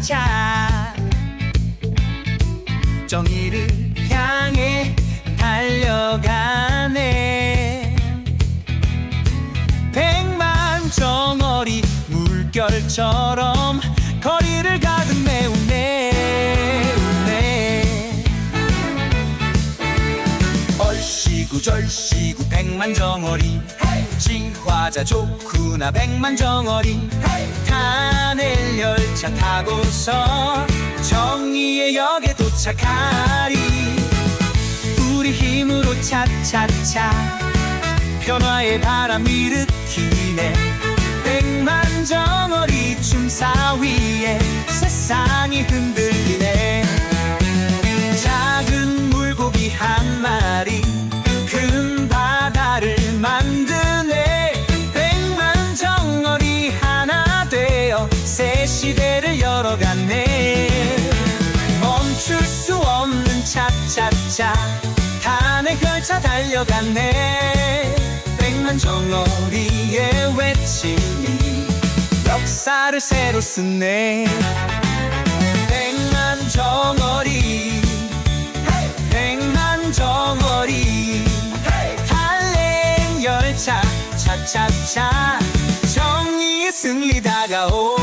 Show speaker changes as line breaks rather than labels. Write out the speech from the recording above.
차차차 정의를 향해 달려가네. 백만 정어리 물결처럼 거리를 가득 메우네. 우네. 얼씨구 절씨구 백만 정어리. 진화자 좋구나 백만 정어리 타낼 열차 타고서 정의의 역에 도착하리. 우리 힘으로 차차차 변화의 바람 일으키네. 백만 정어리 춤사위에 세상이 흔들 시대를 열어갔네. 멈출 수 없는 차차차 탄핵 열차 달려갔네. 백만 정어리의 외침이 역사를 새로 쓰네. 백만 정어리 백만 정어리 달랭 열차 차차차 정의의 승리 다가오